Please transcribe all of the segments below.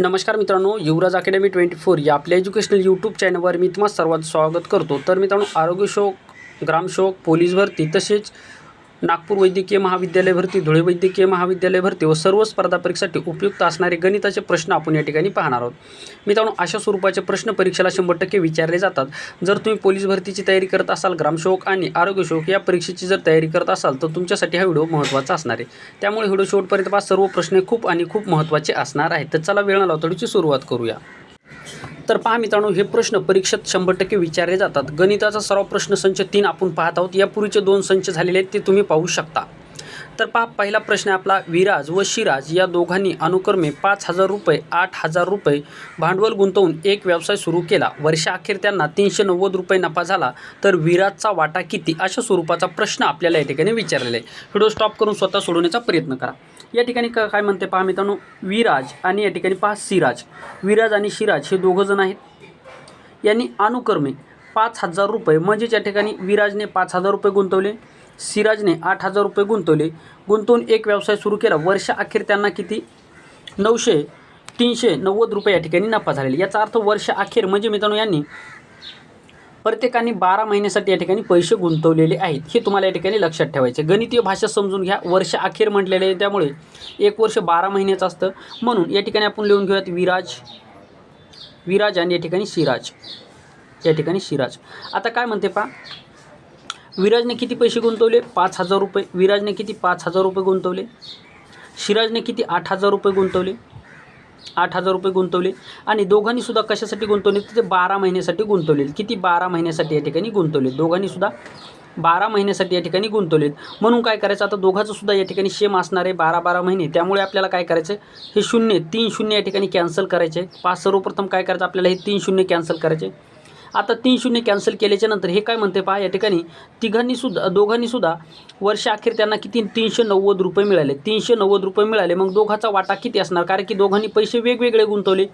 नमस्कार मित्रांनो युवराज academy twenty four या आपल्या एज्युकेशनल यूट्यूब चॅनलवर मी तुम्हाला सर्वात स्वागत करतो. तर मित्रांनो आरोग्य शोक ग्रामशोक पोलीस भरती तसेच नागपूर वैद्यकीय महाविद्यालय भरती धुळे वैद्यकीय महाविद्यालय भरती व सर्व स्पर्धा परीक्षेसाठी उपयुक्त असणारे गणिताचे प्रश्न आपण या ठिकाणी पाहणार आहोत. मित्रांनो अशा स्वरूपाचे प्रश्न परीक्षेला शंभर टक्के विचारले जातात. जर तुम्ही पोलीस भरतीची तयारी करत असाल ग्रामशोक आणि आरोग्यसेवक या परीक्षेची जर तयारी करत असाल तर तुमच्यासाठी हा व्हिडिओ महत्त्वाचा असणार आहे. त्यामुळे व्हिडिओ शेवटपर्यंत पहा सर्व प्रश्न खूप आणि खूप महत्त्वाचे असणार आहेत. तर चला वेळ लावतडीची सुरुवात करूया. तर पहा मित्रांनो हे प्रश्न परीक्षेत शंभर टक्के विचारले जातात. गणिताचा सर्व प्रश्न संच तीन आपण पाहत आहोत. यापूर्वीचे दोन संच झालेले आहेत ते तुम्ही पाहू शकता. तर पहा पहिला प्रश्न आपला. विराज व शिराज या दोघांनी अनुक्रमे पाच हजार रुपये आठ हजार रुपये भांडवल गुंतवून एक व्यवसाय सुरू केला. वर्षाअखेर त्यांना तीनशे नव्वद रुपये नफा झाला. तर विराजचा वाटा किती? अशा स्वरूपाचा प्रश्न आपल्याला या ठिकाणी विचारलेला आहे व्हिडिओ स्टॉप करून स्वतः सोडवण्याचा प्रयत्न करा. या ठिकाणी क- काय म्हणते पहा मित्रांनो. विराज आणि या ठिकाणी पहा सिराज विराज आणि शिराज हे दोघं जण आहेत. यांनी अनुक्रमे पाच हजार रुपये म्हणजेच या ठिकाणी विराजने पाच हजार रुपये गुंतवले. सिराजने आठ हजार रुपये गुंतवले. गुंतवून एक व्यवसाय सुरू केला. वर्षाअखेर त्यांना किती? नऊशे तीनशे नव्वद रुपये या ठिकाणी नफा झालेला याचा अर्थ वर्ष अखेर म्हणजे मित्रांनो यांनी प्रत्येकाने बारा महिन्यासाठी या ठिकाणी पैसे गुंतवलेले आहेत. हे तुम्हाला या ठिकाणी लक्षात ठेवायचे. गणितीय भाषा समजून घ्या. वर्ष अखेर म्हटलेले आहे. त्यामुळे एक वर्ष बारा महिन्याचं असतं. म्हणून या ठिकाणी आपण लिहून घेऊयात विराज विराज आणि या ठिकाणी शिराज. या ठिकाणी शिराज. आता काय म्हणते पा विराजने किती पैसे गुंतवले? पाच हजार रुपये. विराजने किती? पाच हजार रुपये गुंतवले. शिराजने किती? आठ हजार रुपये गुंतवले. आठ हजार रुपये गुंतवले. आणि दोघांनीसुद्धा कशासाठी गुंतवले? तर ते बारा महिन्यासाठी गुंतवले. किती? बारा महिन्यासाठी या ठिकाणी गुंतवले. दोघांनीसुद्धा बारा महिन्यासाठी या ठिकाणी गुंतवलेत म्हणून काय करायचं? आता दोघांचं सुद्धा या ठिकाणी सेम असणार आहे. बारा बारा महिने. त्यामुळे आपल्याला काय करायचं आहे हे शून्य तीन शून्य या ठिकाणी कॅन्सल करायचे आहे. पाच सर्वप्रथम काय करायचं? आपल्याला हे तीन शून्य कॅन्सल करायचे आता तीन शून्य कॅन्सल केल्याच्यानंतर हे काय म्हणते पहा या ठिकाणी तिघांनी सुद्धा दोघांनी सुद्धा त्यांना किती? तीनशे नव्वद रुपये मिळाले. तीनशे नव्वद रुपये मिळाले. मग दोघाचा वाटा किती असणार? कारण की दोघांनी पैसे वेगवेगळे गुंतवले.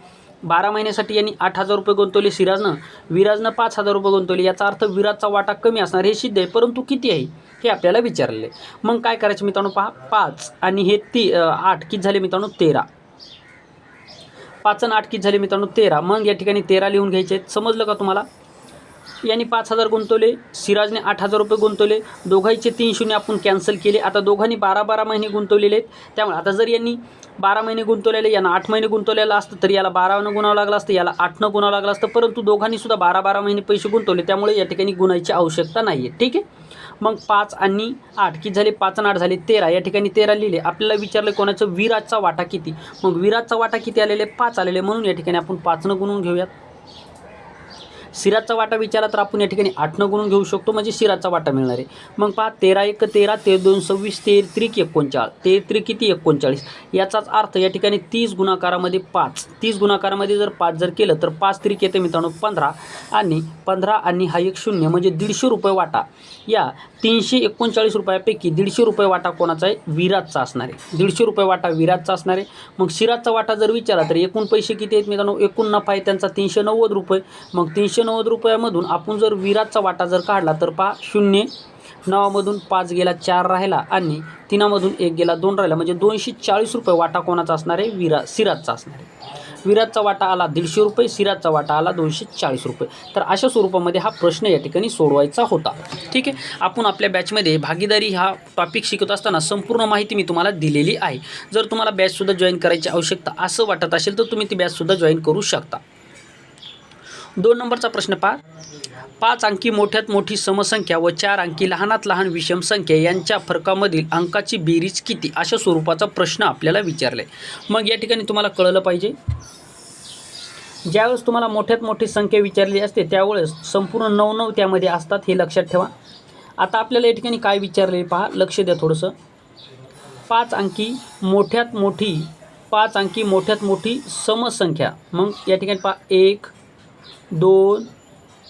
बारा महिन्यासाठी यांनी आठ हजार रुपये गुंतवले. सिराजनं विराजनं पाच हजार रुपये गुंतवले. याचा अर्थ विराजचा वाटा कमी असणार हे सिद्ध आहे. परंतु किती आहे? हे आपल्याला विचारले. मग काय करायचं मित्रांनो? पहा पाच आणि हे ती आठ. किती झाले मित्रांनो? तेरा. पाच आणि आठ किती झाले मित्रांनो? तेरा. मग या ठिकाणी तेरा लिहून घ्यायचे आहेत. समजलं का तुम्हाला? यांनी पाच हजार गुंतवले. सिराजने आठ हजार रुपये गुंतवले. दोघांचे तीन शून्य आपण कॅन्सल केले. आता दोघांनी बारा बारा महिने गुंतवलेले आहेत. त्यामुळे आता जर यांनी बारा महिने गुंतवलेले यांना आठ महिने गुंतवलेलं असतं तर याला बारानं गुणावं लागलं असतं याला आठनं गुणावं लागलं असतं. परंतु दोघांनी सुद्धा बारा बारा महिने पैसे गुंतवले. त्यामुळे या ठिकाणी गुणायची आवश्यकता नाही आहे ठीक आहे? मग पाच आणि आठ. किती झाले? पाच आणि आठ झाले. तेरा. या ठिकाणी तेरा लिहिले. आपल्याला विचारलं कोणाचं? विराजचा वाटा किती? मग विराजचा वाटा किती आलेले? पाच आलेले. म्हणून या ठिकाणी आपण पाचनं गुणून घेऊयात. सिराजचा वाटा विचारला तर आपण या ठिकाणी आठनं गुणून घेऊ शकतो. म्हणजे सिराजचा वाटा मिळणार आहे. मग पहा तेरा एक तेरा ते दोन सव्वीस तेर त्रिक एकोणचाळीस. तेर त्रिक किती? एकोणचाळीस. याचाच अर्थ या ठिकाणी तीस गुणाकारामध्ये पाच. तीस गुणाकारामध्ये जर पाच जर केलं तर पाच त्रिक येते मित्रांनो पंधरा. आणि पंधरा आणि हा एक शून्य म्हणजे दीडशे रुपये वाटा. या तीनशे एकोणचाळीस रुपयापैकी दीडशे रुपये वाटा कोणाचा आहे? विराजचा असणार आहे. दीडशे रुपये वाटा विराजचा असणार आहे. मग शिराजचा वाटा जर विचारला तर एकूण पैसे किती आहेत मित्रांनो? एकूण नफा आहे त्यांचा तीनशे नव्वद रुपये. मग तीनशे नव्वद रुपयामधून आपण जर विराजचा वाटा जर काढला तर पहा शून्य नवामधून पाच गेला चार राहिला आणि तिनामधून एक गेला दोन राहिला. म्हणजे दोनशे चाळीस रुपये वाटा कोणाचा असणार आहे? विरा सिराजचा असणार आहे. विराजचा वाटा आला दीडशे रुपये सिराजचा वाटा आला दोनशे चाळीस रुपये. तर अशा स्वरूपामध्ये हा प्रश्न या ठिकाणी सोडवायचा होता. ठीक आहे? आपण आपल्या बॅचमध्ये भागीदारी हा टॉपिक शिकत असताना संपूर्ण माहिती मी तुम्हाला दिलेली आहे. जर तुम्हाला बॅचसुद्धा जॉईन करायची आवश्यकता असं वाटत असेल तर तुम्ही ती बॅचसुद्धा जॉईन करू शकता. दोन नंबरचा प्रश्न पहा. पाच अंकी मोठ्यात मोठी समसंख्या व चार अंकी लहानात लहान विषम संख्या यांच्या फरकामधील अंकाची बेरीज किती? अशा स्वरूपाचा प्रश्न आपल्याला विचारला. आहे मग या ठिकाणी तुम्हाला कळलं पाहिजे. ज्यावेळेस तुम्हाला मोठ्यात मोठी संख्या विचारली असते त्यावेळेस संपूर्ण नऊ नऊ त्यामध्ये असतात हे लक्षात ठेवा. आता आपल्याला या ठिकाणी काय विचारले पहा? लक्ष द्या थोडंसं. पाच अंकी मोठ्यात मोठी पाच अंकी मोठ्यात मोठी समसंख्या. मग या ठिकाणी पहा. एक दोन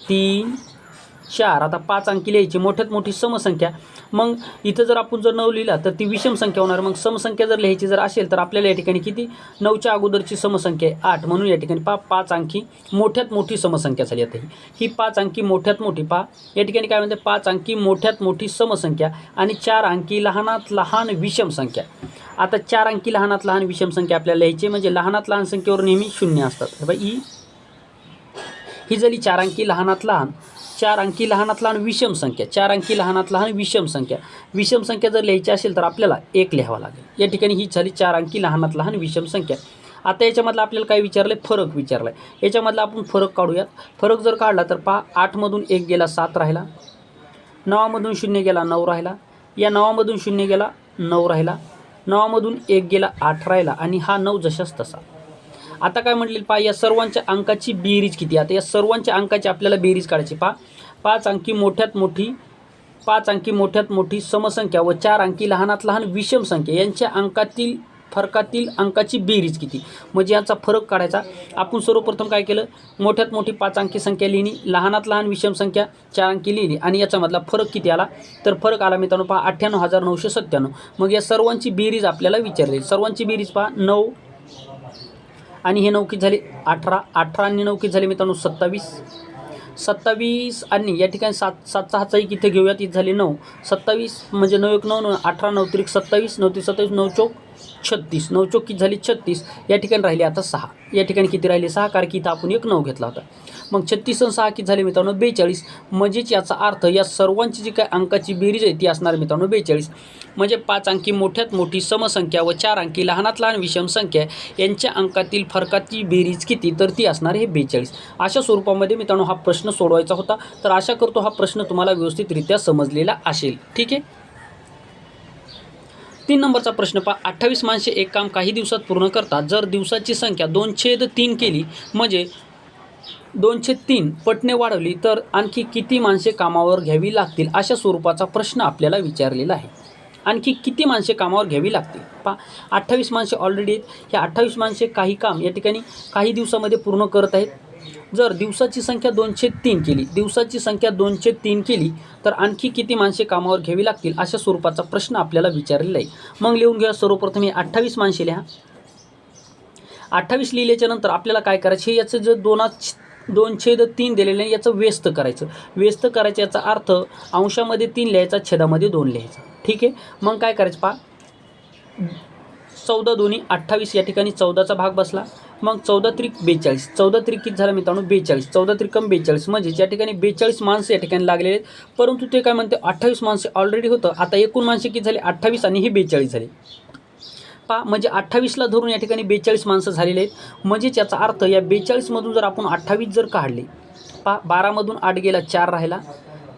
तीन चार. आता पाच अंकी लिहायची मोठ्यात मोठी समसंख्या. मग इथं जर आपण जर नऊ लिहिला तर ती विषम संख्या होणार. मग समसंख्या जर लिहायची जर असेल तर आपल्याला या ठिकाणी किती? नऊच्या अगोदरची समसंख्या आहे आठ. म्हणून या ठिकाणी पा पाच अंकी मोठ्यात मोठी समसंख्या झाली आता ही. ही पाच अंकी मोठ्यात मोठी पा या ठिकाणी काय म्हणते? पाच अंकी मोठ्यात मोठी समसंख्या आणि चार अंकी लहानात लहान विषम संख्या. आता चार अंकी लहानात लहान विषम संख्या आपल्याला लिहायची म्हणजे लहानात लहान संख्येवर नेहमी शून्य असतात. बाबा ई ही झाली चार अंकी लहानात लहान चार अंकी लहानात लहान विषम संख्या चार अंकी लहानात लहान विषम संख्या. विषम संख्या जर लिहायची असेल तर आपल्याला एक लिहावा लागेल. या ठिकाणी ही झाली चार अंकी लहानात लहान विषम संख्या. आता याच्यामधलं आपल्याला काय विचारलं आहे फरक विचारला आहे याच्यामधला आपण फरक काढूयात. फरक जर काढला तर पहा आठमधून एक गेला सात राहिला. नवामधून शून्य गेला नऊ राहिला. या नवामधून शून्य गेला नऊ राहिला. नवामधून एक गेला आठ राहिला. आणि हा नऊ जशाच तसा. आता काय म्हटलेलं पहा या सर्वांच्या अंकाची बेरीज किती आता या सर्वांच्या अंकाची आपल्याला बेरीज काढायची पहा पाच अंकी मोठ्यात मोठी पाच अंकी मोठ्यात मोठी समसंख्या व चार अंकी लहानात लहान विषम संख्या यांच्या अंकातील फरकातील अंकाची बेरीज किती? म्हणजे याचा फरक काढायचा. आपण सर्वप्रथम काय केलं? मोठ्यात मोठी पाच अंकी संख्या लिहिली लहानात लहान विषम संख्या चार अंकी लिहिली आणि याच्यामधला फरक किती आला? तर फरक आला मित्रांनो पहा अठ्ठ्याण्णव हजार नऊशे सत्त्याण्णव. मग या सर्वांची बेरीज आपल्याला विचारली. सर्वांची बेरीज पहा नऊ आणि हे नऊ झाले अठरा अठरा आणि नऊ झाले मित्रांनो सत्तावीस. सत्तावीस आणि या ठिकाणी सात सातचा हाचा एक इथे घेऊयात. इथे झाले नऊ. सत्तावीस म्हणजे नऊ एक नऊ नऊ अठरा नऊ त्रिक सत्तावीस नऊ त्रिक सत्तावीस नऊ चौक छत्तीस. नऊ चौक किती झाली? छत्तीस. या ठिकाणी राहिले आता सहा. या ठिकाणी किती राहिले? सहा. कारण की इथं आपण एक नऊ घेतला होता. मग छत्तीस आणि सहा किती झाले मित्रांनो? बेचाळीस. म्हणजेच याचा अर्थ या सर्वांची जी काय अंकाची बेरीज आहे ती असणार मित्रांनो बेचाळीस. म्हणजे पाच अंकी मोठ्यात मोठी समसंख्या व चार अंकी लहानात लहान विषम संख्या यांच्या अंकातील फरकाची बेरीज किती तर ती असणार आहे बेचाळीस. अशा स्वरूपामध्ये मित्रांनो हा प्रश्न सोडवायचा होता. तर आशा करतो हा प्रश्न तुम्हाला व्यवस्थितरित्या समजलेला असेल. ठीक आहे? तीन नंबरचा प्रश्न पहा. अठ्ठावीस माणसे एक काम काही दिवसात पूर्ण करतात. जर दिवसाची संख्या दोन छेद तीन केली म्हणजे दोनशे तीन पटने वाढवली तर आणखी किती माणसे कामावर घ्यावी लागतील अशा स्वरूपाचा प्रश्न आपल्याला विचारलेला आहे. आणखी किती माणसे कामावर घ्यावी लागतील? पा अठ्ठावीस माणसे ऑलरेडी आहेत. ह्या अठ्ठावीस माणसे काही काम या ठिकाणी काही दिवसामध्ये पूर्ण करत आहेत. जर दिवसाची संख्या दोनशे तीन केली दिवसाची संख्या दोनशे तीन केली तर आणखी किती माणसे कामावर घ्यावी लागतील अशा स्वरूपाचा प्रश्न आपल्याला विचारलेला आहे. मग लिहून घ्या सर्वप्रथम हे अठ्ठावीस माणसे लिहा. अठ्ठावीस लिहिल्याच्यानंतर आपल्याला काय करायचं? हे याचं जर दोनात दोन छेद तीन दिलेले आहे याचं व्यस्त करायचं. व्यस्त करायचं याचा अर्थ अंशामध्ये तीन लिहायचा छेदामध्ये दोन लिहायचा. ठीक आहे? मग काय करायचं पहा? चौदा दोन्ही अठ्ठावीस या ठिकाणी चौदाचा भाग बसला. मग चौदा त्रिक बेचाळीस. चौदा त्रिक किती झाला मित्रांनो? बेचाळीस. चौदा त्रिकम बेचाळीस. म्हणजे या ठिकाणी बेचाळीस माणसं या ठिकाणी लागलेले आहेत. परंतु ते काय म्हणते? अठ्ठावीस माणसे ऑलरेडी होतं. आता एकूण माणसे किती झाली? अठ्ठावीस आणि ही बेचाळीस झाली. पा म्हणजे अठ्ठावीसला धरून या ठिकाणी बेचाळीस माणसं झालेले आहेत. म्हणजेच याचा अर्थ या बेचाळीसमधून जर आपण अठ्ठावीस जर काढले पा बारामधून आठ गेला चार राहिला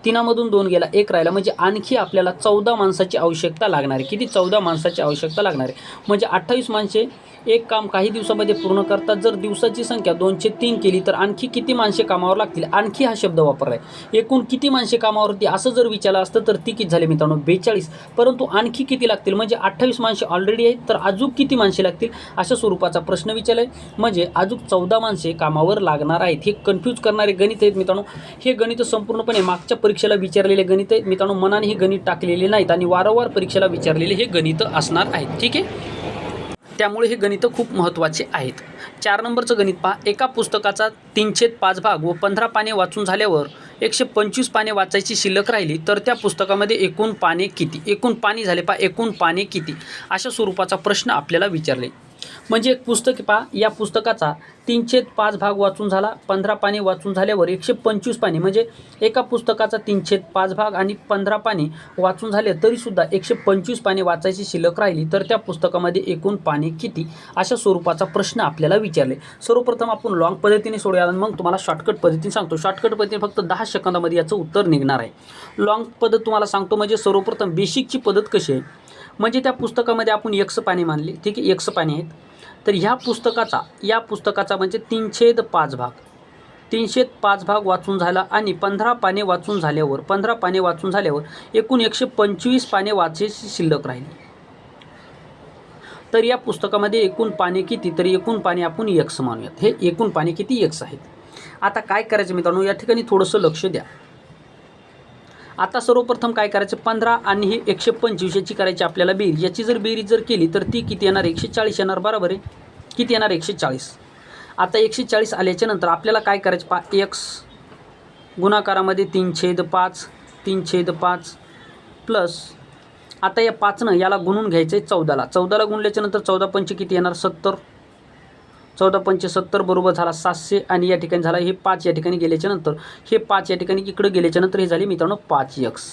तिनामधून दोन गेला एक राहिला म्हणजे आणखी आपल्याला चौदा माणसाची आवश्यकता लागणार आहे. किती? चौदा माणसाची आवश्यकता लागणार आहे. म्हणजे अठ्ठावीस माणसे एक काम काही दिवसामध्ये पूर्ण करतात. जर दिवसाची संख्या दोनशे तीन केली तर आणखी किती माणसे कामावर लागतील? आणखी हा शब्द वापरला आहे एकूण किती माणसे कामावर होती असं जर विचारलं असतं तर ती किती झाली मित्रांनो बेचाळीस. परंतु आणखी किती लागतील? म्हणजे अठ्ठावीस माणसे ऑलरेडी आहेत तर अजून किती माणसे लागतील? अशा स्वरूपाचा प्रश्न विचारला आहे म्हणजे अजून चौदा माणसे कामावर लागणार आहेत. हे कन्फ्यूज करणारे गणित आहेत मित्रांनो. हे गणित संपूर्णपणे मागच्या परीक्षेला विचारलेले गणित आहेत. मित्रांनो मनाने हे गणित टाकलेले नाहीत आणि वारंवार परीक्षेला विचारलेले हे गणित असणार आहेत. ठीक आहे? त्यामुळे हे गणितं खूप महत्त्वाचे आहेत. चार नंबरचं गणित पहा. एका पुस्तकाचा तीनशे पाच भाग व पंधरा पाने वाचून झाल्यावर एकशे पंचवीस पाने वाचायची शिल्लक राहिली तर त्या पुस्तकामध्ये एकूण पाने किती? एकूण पाणी झाले पहा. एकूण पाने किती? अशा स्वरूपाचा प्रश्न आपल्याला विचारले. म्हणजे एक पुस्तक पहा या पुस्तकाचा तीनशे पाच भाग वाचून झाला पंधरा पाने वाचून झाल्यावर एकशे पंचवीस पाने म्हणजे एका पुस्तकाचा तीनशे पाच भाग आणि पंधरा पाने वाचून झाले तरीसुद्धा एकशे पंचवीस पाने वाचायची शिल्लक राहिली तर त्या पुस्तकामध्ये एकूण पाने किती? अशा स्वरूपाचा प्रश्न आपल्याला विचारले. सर्वप्रथम आपण लॉंग पद्धतीने सोडूया आणि मग तुम्हाला शॉर्टकट पद्धतीने सांगतो. शॉर्टकट पद्धतीने फक्त दहा सेकंदामध्ये याचं उत्तर निघणार आहे. लॉंग पद्धत तुम्हाला सांगतो म्हणजे सर्वप्रथम बेसिकची पद्धत कशी आहे? म्हणजे त्या पुस्तकामध्ये आपण एकस पाने मानले. ठीक आहे एकस पाने आहेत. तर ह्या पुस्तकाचा या पुस्तकाचा म्हणजे तीनशेद पाच भाग. तीनशे पाच भाग वाचून झाला आणि पंधरा पाने वाचून झाल्यावर पंधरा पाने वाचून झाल्यावर एकूण एकशे पंचवीस पाने वाचायची शिल्लक राहिली. तर या पुस्तकामध्ये एकूण पाने किती? तर एकूण पाने आपण यक्स मानूयात. हे एकूण पाने किती यक्स आहेत? आता काय करायचं मित्रांनो? या ठिकाणी थोडंसं लक्ष द्या. आता सर्वप्रथम काय करायचं? पंधरा आणि हे एकशे पंचवीस याची करायची आपल्याला बेरीज. याची जर बेरीज जर केली तर ती किती येणार? एकशे चाळीस येणार. बरोबर आहे? किती येणार? एकशे चाळीस. आता एकशे चाळीस आल्याच्यानंतर आपल्याला काय करायचं? पा एक्स गुणाकारामध्ये तीन छेद पाच तीन छेद पाच प्लस आता या पाचनं याला गुणून घ्यायचं आहे चौदाला चौदाला गुणल्याच्यानंतर चौदा पंच किती येणार? सत्तर. चौदा पंचे सत्तर बरोबर झाला सातशे आणि या ठिकाणी झाला हे पाच या ठिकाणी गेल्याच्यानंतर. हे पाच या ठिकाणी इकडं गेल्याच्यानंतर हे झाले मित्रांनो पाच यक्स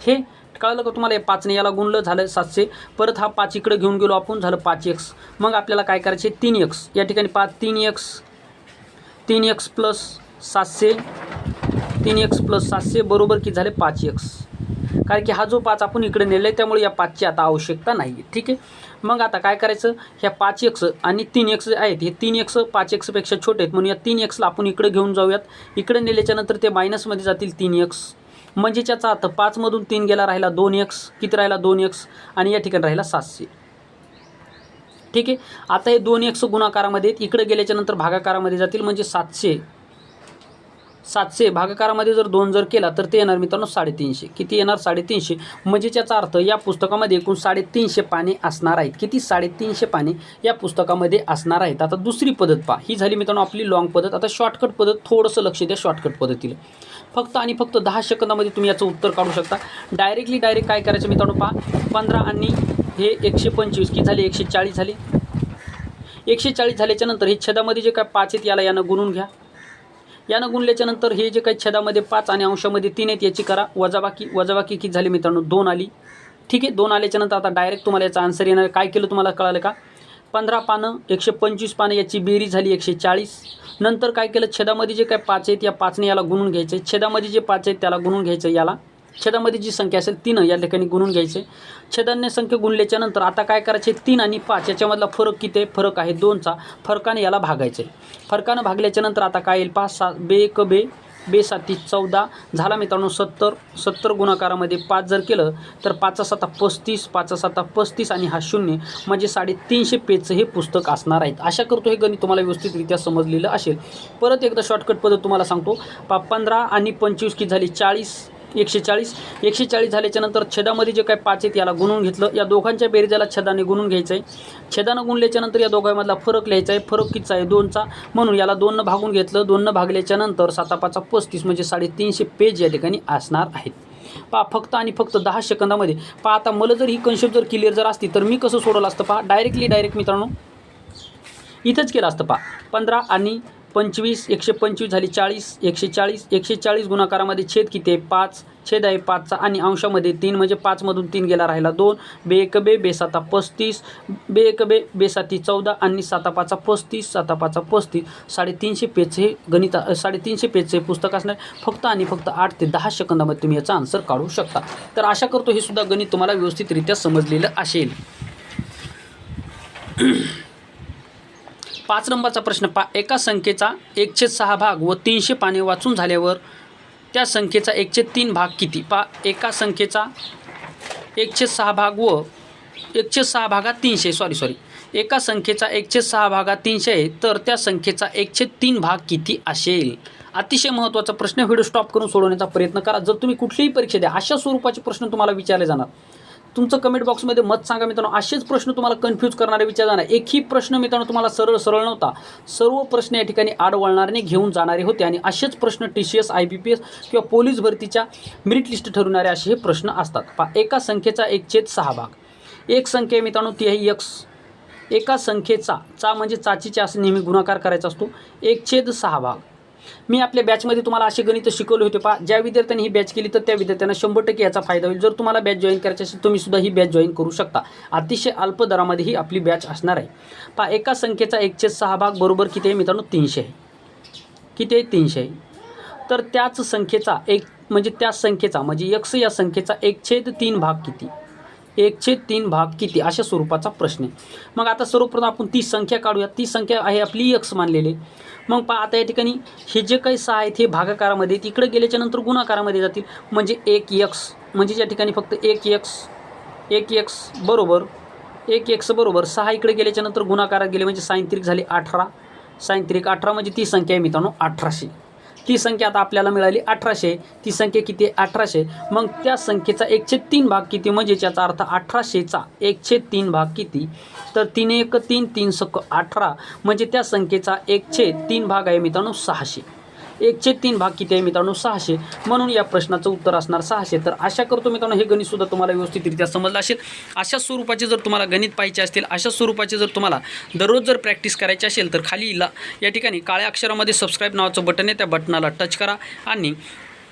हे कळलं का तुम्हाला? हे पाचने याला गुणलं झालं सातशे. परत हा पाच इकडं घेऊन गेलो आपण झालं पाच एक्स मग आपल्याला काय करायचे? तीन एक्स या ठिकाणी पाच तीन एक्स तीन एक्स प्लस सातशे. तीन एक्स प्लस सातशे बरोबर की झाले? पाच एक्स कारण की हा जो पाच आपण इकडे नेला आहे त्यामुळे या पाचची आता आवश्यकता नाही आहे ठीक आहे? मग आता काय करायचं? ह्या पाच एक्स आणि तीन एक्स आहेत हे तीन एक्स पाच एक्सपेक्षा छोटे आहेत. म्हणून या तीन एक्सला आपण इकडे घेऊन जाऊयात. इकडे नेल्याच्यानंतर ते मायनसमध्ये जातील तीन एक्स म्हणजे त्याचा अर्थ पाचमधून तीन गेला राहिला दोन एक्स किती राहिला? दोन एक्स आणि या ठिकाणी राहिला सातशे. ठीक आहे? आता हे दोन एक्स गुणाकारामध्ये आहेत. इकडे गेल्याच्यानंतर भागाकारामध्ये जातील. म्हणजे सातशे. सातशे. भागाकारामध्ये जर दोन जर केला तर ते येणार मित्रांनो साडेतीनशे. किती येणार? साडेतीनशे. म्हणजे त्याचा अर्थ या पुस्तकामध्ये एकूण साडेतीनशे पाने असणार आहेत. किती? साडेतीनशे पाने या पुस्तकामध्ये असणार आहेत. आता दुसरी पद्धत पहा. ही झाली मित्रांनो आपली लॉंग पद्धत. आता शॉर्टकट पद्धत थोडंसं लक्ष द्या शॉर्टकट पद्धतीला. फक्त आणि फक्त दहा सेकंदामध्ये तुम्ही याचं उत्तर काढू शकता. डायरेक्टली डायरेक्ट काय करायचं मित्रांनो पहा. पंधरा आणि हे एकशे पंचवीस. किती झाले? एकशे चाळीस झाले. एकशे चाळीस झाल्याच्यानंतर हे छेदामध्ये जे काय पाच आहेत याला यानं गुणून घ्या. यानं गुणल्याच्यानंतर हे जे काही छेदामध्ये पाच आणि अंशामध्ये तीन आहेत याची करा. वजाबाकी वजाबाकी किती झाली मित्रांनो? दोन आली. ठीक आहे? दोन आल्याच्यानंतर आता डायरेक्ट तुम्हाला याचा आन्सर येणार काय केलं तुम्हाला कळालं का? पंधरा पानं एकशे पंचवीस पानं याची बेरी झाली एकशे चाळीस. नंतर काय केलं? छेदामध्ये जे काय पाच आहेत या पाचने याला गुणून घ्यायचे. छेदामध्ये जे पाच आहेत त्याला गुणून घ्यायचं याला. छेदामध्ये जी संख्या असेल तीन या ठिकाणी गुणून घ्यायचे. छेदान्य संख्या गुणल्याच्या नंतर आता काय करायचे? तीन आणि पाच याच्यामधला फरक किती आहे? फरक आहे दोनचा. फरकाने याला भागायचे. फरकानं भागल्याच्या नंतर आता काय येईल? पाच सात बे एक बे बे साती चौदा. झाला मित्रांनो सत्तर. सत्तर गुणाकारामध्ये पाच जर केलं तर पाचा साता पस्तीस पाचा साता पस्तीस आणि हा शून्य. म्हणजे साडेतीनशे पेजचं हे पुस्तक असणार आहेत. आशा करतो हे गणित तुम्हाला व्यवस्थितरित्या समजलेलं असेल. परत एकदा शॉर्टकट पद्धत तुम्हाला सांगतो. पा पंधरा आणि पंचवीस की झाली? चाळीस. एकशे चाळीस एकशे चाळीस झाल्याच्यानंतर छेदामध्ये जे काय पाच आहेत याला गुणून घेतलं. या दोघांच्या बेरीजाला छेदाने गुणून घ्यायचं आहे छेदानं गुणल्याच्या नंतर या दोघांमधला फरक लिहायचा आहे फरक कितीचा आहे? दोनचा. म्हणून याला दोननं भागून घेतलं. दोननं भागल्याच्या नंतर पस्तीस म्हणजे साडेतीनशे पेज या ठिकाणी असणार आहेत. पहा फक्त आणि फक्त दहा सेकंदामध्ये. पहा आता मला जर ही कन्सेप्ट जर क्लिअर जर असती तर मी कसं सोडवलं असतं? पहा डायरेक्टली डायरेक्ट मित्रांनो. इथंच केलं असतं पहा. पंधरा आणि पंचवीस एकशे पंचवीस झाली चाळीस एकशे चाळीस एकशे चाळीस गुणाकारामध्ये छेद किती आहे? पाच. छेद आहे पाचचा आणि अंशामध्ये तीन म्हणजे पाचमधून तीन गेला राहिला दोन. बे एक बे बेसाता पस्तीस. बे एक बे बेसाती चौदा आणि साता पाचा पस्तीस साता पाचा पस्तीस. साडेतीनशे पेज हे गणित साडेतीनशे पेज हे पुस्तक असणार फक्त आणि फक्त आठ ते दहा सेकंदामध्ये तुम्ही याचा आन्सर काढू शकता. तर आशा करतो हे सुद्धा गणित तुम्हाला व्यवस्थितरित्या समजलेलं असेल. पाच नंबरचा प्रश्न पा एका संख्येचा एकशे सहा भाग व तीनशे पाने वाचून झाल्यावर त्या संख्येचा एकशे तीन भाग किती? पा एका संख्येचा एकशे सहा भाग व एकशे सहा भागात तीनशे. सॉरी सॉरी एका संख्येचा एकशे सहा भागात तीनशे आहे तर त्या संख्येचा एकशे तीन भाग किती असेल? अतिशय महत्त्वाचा प्रश्न. व्हिडिओ स्टॉप करून सोडवण्याचा प्रयत्न करा. जर तुम्ही कुठलीही परीक्षा द्या अशा स्वरूपाचे प्रश्न तुम्हाला विचारले जाणार. तुमचं कमेंट बॉक्समध्ये मत सांगा मित्रांनो. असेच प्रश्न तुम्हाला कन्फ्यूज करणारे विचार जाणार एकही प्रश्न मित्रांनो तुम्हाला सरळ सरळ नव्हता. सर्व प्रश्न या ठिकाणी आडवळणारे घेऊन जाणारे होते आणि असेच प्रश्न T C S I B P S किंवा पोलीस भरतीच्या मेरिट लिस्ट ठरवणारे असे हे प्रश्न असतात. पा एका संख्येचा एक छेद सहा भाग. एक संख्या मित्रांनो ती आहे यक्स एका संख्येचा चा म्हणजे चाचीचे असे नेहमी गुणाकार करायचा असतो. एक छेद सहा भाग. मी आपल्या बॅचमध्ये तुम्हाला असे गणित शिकवले होते पहा. ज्या विद्यार्थ्यांनी ही बॅच केली तर त्या विद्यार्थ्यांना शंभर टक्के याचा फायदा होईल. जर तुम्हाला बॅच जॉईन करायची असेल तुम्ही सुद्धा ही बॅच जॉईन करू शकता. अतिशय अल्प दरामध्ये ही आपली बॅच असणार आहे. पहा एका संख्येचा एकशे सहा भाग बरोबर किती आहे मित्रांनो? तीनशे आहे. किती आहे? तीनशे आहे. तर त्याच संख्येचा एक म्हणजे त्या संख्येचा म्हणजे यक्ष या संख्येचा एक छेद तीन भाग किती? एक छेद तीन भाग किती? अशा स्वरूपाचा प्रश्न आहे. मग आता सर्वप्रथम आपण ती संख्या काढूया. ती संख्या आहे आपली यक्ष मानलेली. मग पहा आता या ठिकाणी हे जे काही सहा आहेत हे भागाकारामध्ये तिकडे गेल्याच्यानंतर गुणाकारामध्ये जातील. म्हणजे एक यक्स म्हणजे या ठिकाणी फक्त एक यक्स एक यक्स बरोबर एक एक्स बरोबर सहा इकडे गेल्याच्यानंतर गुणाकारात गेले म्हणजे सायंत्रिक झाले अठरा. सायंत्रिक अठरा म्हणजे ती संख्या आहे मित्रांनो अठराशे. ती संख्या आता आपल्याला मिळाली अठराशे. ती संख्या किती? आहे अठराशे. मग त्या संख्येचा एकशे तीन भाग किती? म्हणजे याचा अर्थ अठराशेचा एकशे तीन भाग किती? तर तीन एक तीन तीन सक अठरा. म्हणजे त्या संख्येचा एकशे तीन भाग आहे मित्रांनो सहाशे. एकशे तीन भाग किती आहे मित्रांनो? सहाशे. म्हणून या प्रश्नाचं उत्तर असणार सहाशे. तर आशा करतो मित्रांनो हे गणितसुद्धा तुम्हाला व्यवस्थितरित्या समजलं असेल. अशा स्वरूपाचे जर तुम्हाला गणित पाहिजे असतील अशा स्वरूपाचे जर तुम्हाला दररोज जर प्रॅक्टिस करायची असेल तर खाली ला या ठिकाणी काळ्या अक्षरामध्ये सबस्क्राईब नावाचं बटन आहे. त्या बटनाला टच करा आणि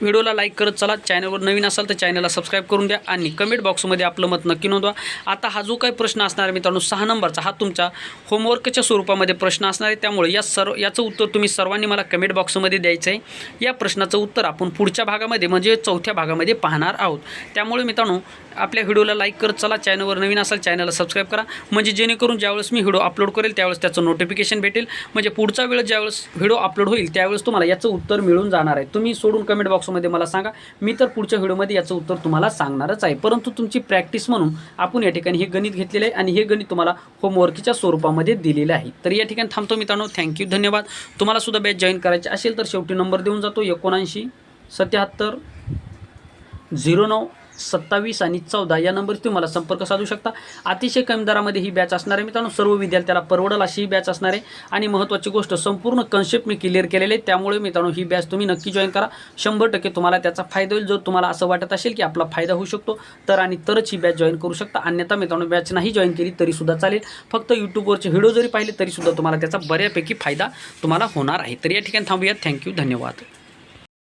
व्हिडिओला लाईक करत चला. चॅनलवर नवीन असाल तर चॅनलला सबस्क्राईब करून द्या आणि कमेंट बॉक्समध्ये आपलं मत नक्की नोंदवा. आता हा जो काही प्रश्न असणार आहे मित्रांनो सहा नंबरचा हा तुमचा होमवर्कच्या स्वरूपामध्ये प्रश्न असणार आहे. त्यामुळे या सर्व याचं उत्तर तुम्ही सर्वांनी मला कमेंट बॉक्समध्ये द्यायचं आहे या प्रश्नाचं उत्तर आपण पुढच्या भागामध्ये म्हणजे चौथ्या भागामध्ये पाहणार आहोत. त्यामुळे मित्रांनो आपल्या व्हिडिओला लाईक करत चला. चॅनलवर नवीन असाल चॅनलला सबस्क्राईब करा. म्हणजे जेणेकरून ज्यावेळेस मी व्हिडिओ अपलोड करेल त्यावेळेस त्याचं नोटिफिकेशन भेटेल. म्हणजे पुढचा वेळ ज्यावेळेस व्हिडिओ अपलोड होईल त्यावेळेस तुम्हाला याचं उत्तर मिळून जाणार आहे. तुम्ही सोडून कमेंट बॉक्समध्ये मला सांगा. मी तर पुढच्या व्हिडिओमध्ये याचं उत्तर तुम्हाला सांगणारच आहे. परंतु तुमची प्रॅक्टिस म्हणून आपण या ठिकाणी हे गणित घेतलेलं आहे आणि हे गणित तुम्हाला होमवर्कच्या स्वरूपामध्ये दिलेलं आहे. तर या ठिकाणी थांबतो मित्रांनो. थँक्यू धन्यवाद. तुम्हाला सुद्धा बॅच जॉईन करायची असेल तर शेवटी नंबर देऊन जातो. एकोणऐंशी सत्याहत्तर झिरो नऊ सत्तावीस आणि चौदा या नंबरची तुम्ही मला संपर्क साधू शकता. अतिशय कमी दरामध्ये ही बॅच असणार आहे मित्रांनो. सर्व विद्यार्थ्याला परवडल अशी ही बॅच असणार आहे. आणि महत्त्वाची गोष्ट संपूर्ण कन्सेप्ट मी क्लिअर केलेले आहे. त्यामुळे मित्रांनो ही बॅच तुम्ही नक्की जॉईन करा. शंभर टक्के तुम्हाला त्याचा फायदा होईल. जर तुम्हाला असं वाटत असेल की आपला फायदा होऊ शकतो तर आणि तरच ही बॅच जॉईन करू शकता. अन्यथा मित्रांनो बॅच नाही जॉईन केली तरीसुद्धा चालेल. फक्त यूट्यूबवरचे व्हिडिओ जरी पाहिले तरीसुद्धा तुम्हाला त्याचा बऱ्यापैकी फायदा तुम्हाला होणार आहे. तर या ठिकाणी थांबूयात. थँक्यू धन्यवाद.